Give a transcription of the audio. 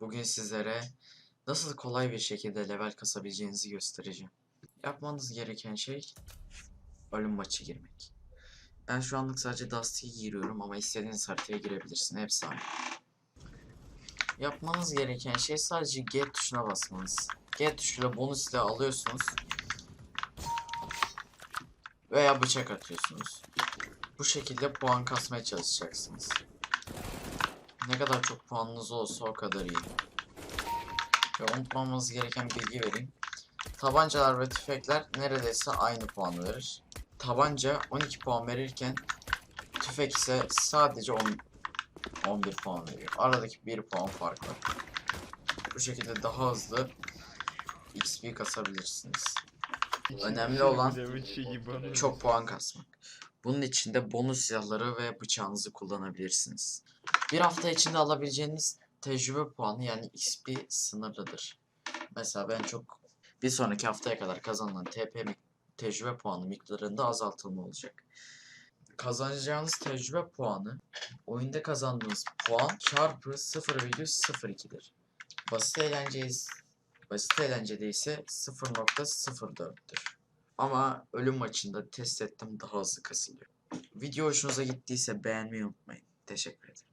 Bugün sizlere nasıl kolay bir şekilde level kasabileceğinizi göstereceğim. Yapmanız gereken şey ölüm maçı girmek. Ben şu anlık sadece Dusty'yi giriyorum ama istediğiniz haritaya girebilirsin. Hepsi aynı. Yapmanız gereken şey sadece G tuşuna basmanız. G tuşuyla bonus silahı alıyorsunuz. Veya bıçak atıyorsunuz. Bu şekilde puan kasmaya çalışacaksınız. Ne kadar çok puanınız olsa o kadar iyi. Ve unutmamanız gereken bilgi vereyim. Tabancalar ve tüfekler neredeyse aynı puan verir. Tabanca 12 puan verirken tüfek ise sadece 10, 11 puan veriyor. Aradaki 1 puan fark var. Bu şekilde daha hızlı XP kasabilirsiniz. Önemli olan çok puan kasmak. Bunun için de bonus silahları ve bıçağınızı kullanabilirsiniz. Bir hafta içinde alabileceğiniz tecrübe puanı yani XP sınırlıdır. Mesela ben çok bir sonraki haftaya kadar kazanılan TP tecrübe puanı miktarında azaltılma olacak. Kazanacağınız tecrübe puanı oyunda kazandığınız puan çarpı 0,02'dir. Basit eğlenceyiz. Basit eğlencede ise 0.04'tür. Ama ölüm maçında test ettim daha hızlı kasılıyor. Video hoşunuza gittiyse beğenmeyi unutmayın. Teşekkür ederim.